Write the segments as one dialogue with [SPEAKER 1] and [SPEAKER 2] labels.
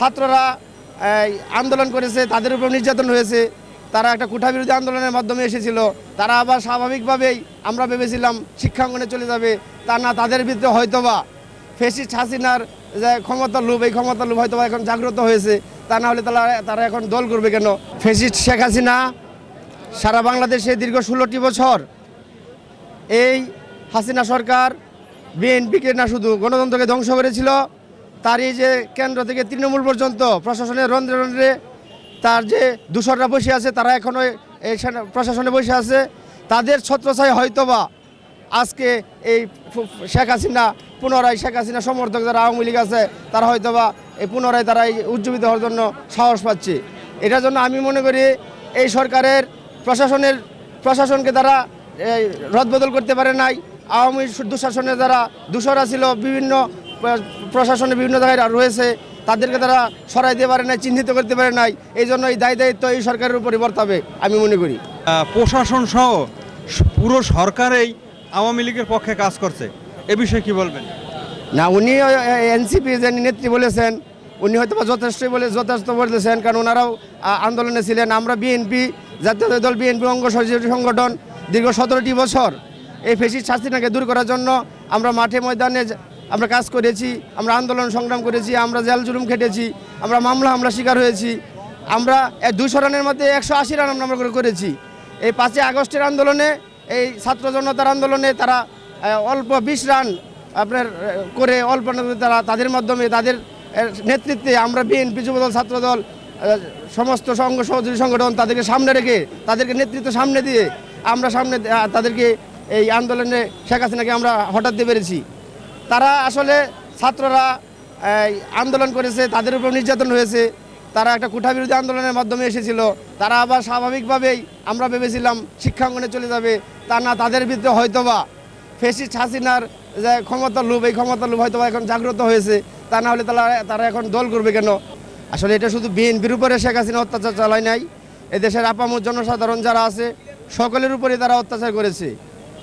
[SPEAKER 1] ছাত্ররা আন্দোলন করেছে, তাদের উপর নির্যাতন হয়েছে। তারা একটা কুঠা বিরোধী আন্দোলনের মাধ্যমে এসেছিল। তারা আবার স্বাভাবিকভাবেই আমরা ভেবেছিলাম শিক্ষাঙ্গনে চলে যাবে। তা না, তাদের ভিতরে হয়তোবা ফেসিস্ট হাসিনার যে ক্ষমতার লোভ, এই ক্ষমতার লোভ হয়তোবা এখন জাগ্রত হয়েছে। তা না হলে তারা তারা এখন দল করবে কেন? ফেসিস্ট শেখ হাসিনা সারা বাংলাদেশে দীর্ঘ ষোলোটি বছর এই হাসিনা সরকার, বিএনপিকে না শুধু গণতন্ত্রকে ধ্বংস করেছিল তার এই যে কেন্দ্র থেকে তৃণমূল পর্যন্ত প্রশাসনের রন্ধ্রে রন্ধ্রে তার যে দূষররা বসে আছে, তারা এখনও এই প্রশাসনে বসে আছে। তাদের ছত্রছায় হয়তোবা আজকে এই শেখ হাসিনা, পুনরায় শেখ হাসিনা সমর্থক যারা আওয়ামী লীগ আছে, তারা হয়তোবা এই পুনরায় তারা এই উজ্জীবিত হওয়ার জন্য সাহস পাচ্ছে। এটার জন্য আমি মনে করি এই সরকারের প্রশাসনের প্রশাসনকে তারা রদবদল করতে পারে নাই। আওয়ামী দুঃশাসনে যারা দূষরা ছিল, বিভিন্ন প্রশাসনে বিভিন্ন জায়গায় রয়েছে তাদেরকে তারা সরাই দিতে পারে নাই চিহ্নিত করতে পারে নাই এই জন্য এই দায় দায়িত্ব এই সরকারের উপরই বর্তাবে আমি মনে করি।
[SPEAKER 2] প্রশাসন সহ পুরো সরকারেই আওয়ামী লীগের পক্ষে কাজ করছে। এ বিষয়ে কি বলবেন?
[SPEAKER 1] না উনি এনসিপি যে নেত্রী বলেছেন উনি হয়তো বা যথেষ্টই বলে যথেষ্ট বলেছেন কারণ ওনারাও আন্দোলনে ছিলেন। আমরা বিএনপি জাতীয় দল বিএনপি অঙ্গ সংগঠন দীর্ঘ সতেরোটি বছর এই ফেসিস শাস্তিটাকে দূর করার জন্য আমরা মাঠে ময়দানে আমরা কাজ করেছি, আমরা আন্দোলন সংগ্রাম করেছি, আমরা জেল জুলুম খেটেছি, আমরা মামলা হামলা শিকার হয়েছি, আমরা দুশো রানের মধ্যে একশো আশি রান আমরা করে- করেছি। এই পাঁচই আগস্টের আন্দোলনে, এই ছাত্র জনতার আন্দোলনে তারা অল্প বিশ রান আপনার করে অল্প তারা তাদের মাধ্যমে, তাদের নেতৃত্বে আমরা বিএনপি যুবদল, ছাত্রদল সমস্ত সংঘ সহযোগী সংগঠন তাদেরকে সামনে রেখে, তাদেরকে নেতৃত্ব সামনে দিয়ে আমরা সামনে তাদেরকে এই আন্দোলনে শেখ হাসিনাকে আমরা হঠাৎ দিয়ে পেরেছি। তারা আসলে ছাত্ররা আন্দোলন করেছে, তাদের উপর নির্যাতন হয়েছে। তারা একটা কুঠা বিরোধী আন্দোলনের মাধ্যমে এসেছিল। তারা আবার স্বাভাবিকভাবেই আমরা ভেবেছিলাম শিক্ষাঙ্গনে চলে যাবে। তা না, তাদের ভিতরে হয়তোবা ফেসিস্ট হাসিনার যে ক্ষমতার লোভ, এই ক্ষমতার লোভ হয়তোবা এখন জাগ্রত হয়েছে। তা না হলে তারা তারা এখন দল করবে কেন? আসলে এটা শুধু বিএনপির উপরে শেখ হাসিনা অত্যাচার চালায় নাই। এদেশের আপামর জনসাধারণ যারা আছে, সকলের উপরে তারা অত্যাচার করেছে।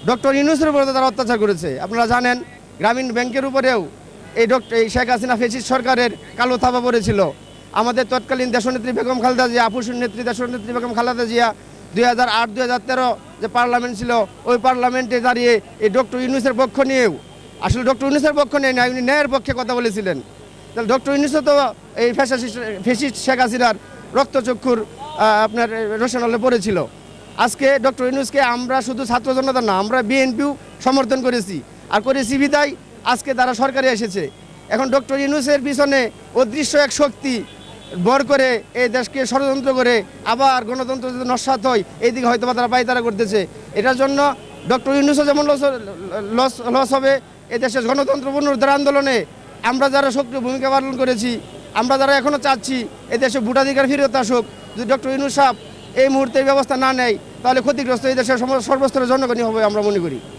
[SPEAKER 1] ডক্টর ইউনুসের উপরে তারা অত্যাচার করেছে। আপনারা জানেন গ্রামীণ ব্যাংকের উপরেও এই ডক্টর এই শেখ হাসিনা ফেসিস সরকারের কালো থাপা পড়েছিল। আমাদের তৎকালীন দেশনেত্রী বেগম খালেদা জিয়া আপুসুর নেত্রী দেশনেত্রী বেগম খালেদা জিয়া, দুই হাজার আট, দুই হাজার তেরো যে পার্লামেন্ট ছিল, ওই পার্লামেন্টে দাঁড়িয়ে এই ডক্টর ইউনুসের পক্ষ নিয়েও আসলে ডক্টর ইউনুসের পক্ষ নিয়ে না উনি ন্যায়ের পক্ষে কথা বলেছিলেন। তাহলে ডক্টর ইউনুসও তো এই ফ্যাসিস্ট ফেসিস শেখ হাসিনার রক্তচক্ষুর আপনার রোশনালে পড়েছিল। আজকে ডক্টর ইউনুসকে আমরা শুধু ছাত্র জনতা না, আমরা বিএনপিও সমর্থন করেছি। আর করে করেছি বিদায় আজকে তারা সরকারে এসেছে। এখন ডক্টর ইউনুসের পিছনে অদৃশ্য এক শক্তি বর করে এই দেশকে ষড়যন্ত্র করে আবার গণতন্ত্র যদি নস্বাত হয় এইদিকে হয়তো বা তারা পায়তারা করতেছে। এটার জন্য ডক্টর ইউনুসও যেমন লস লস লস হবে এই দেশের গণতন্ত্র পুনরুদ্ধার আন্দোলনে আমরা যারা সক্রিয় ভূমিকা পালন করেছি, আমরা যারা এখনও চাচ্ছি এই দেশে ভোটাধিকার ফিরত আসুক, যদি ডক্টর ইউনুস সাহেব এই মুহূর্তে ব্যবস্থা না নেয়, তাহলে ক্ষতিগ্রস্ত এই দেশের সর্বস্তরের জনগণই হবে আমরা মনে করি।